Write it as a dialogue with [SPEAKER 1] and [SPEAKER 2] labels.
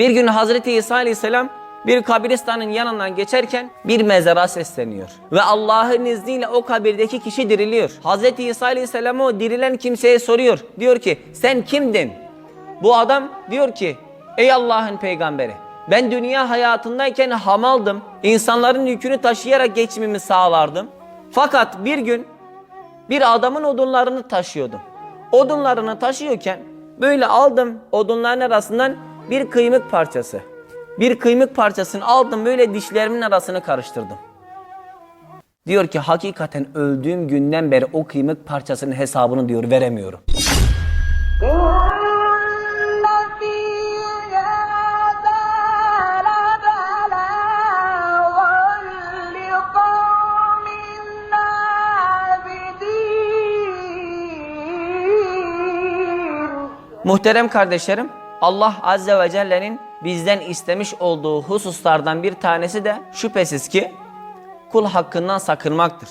[SPEAKER 1] Bir gün Hazreti İsa Aleyhisselam bir kabristanın yanından geçerken bir mezara sesleniyor. Ve Allah'ın izniyle o kabirdeki kişi diriliyor. Hazreti İsa Aleyhisselam o dirilen kimseye soruyor. Diyor ki sen kimdin? Bu adam diyor ki ey Allah'ın peygamberi ben dünya hayatındayken hamaldım. İnsanların yükünü taşıyarak geçimimi sağlardım. Fakat bir gün bir adamın odunlarını taşıyordum. Odunlarını taşıyorken böyle aldım odunların arasından bir kıymık parçası. Bir kıymık parçasını aldım böyle dişlerimin arasını karıştırdım. Diyor ki hakikaten öldüğüm günden beri o kıymık parçasının hesabını diyor veremiyorum. Muhterem kardeşlerim, Allah Azze ve Celle'nin bizden istemiş olduğu hususlardan bir tanesi de şüphesiz ki kul hakkından sakınmaktır.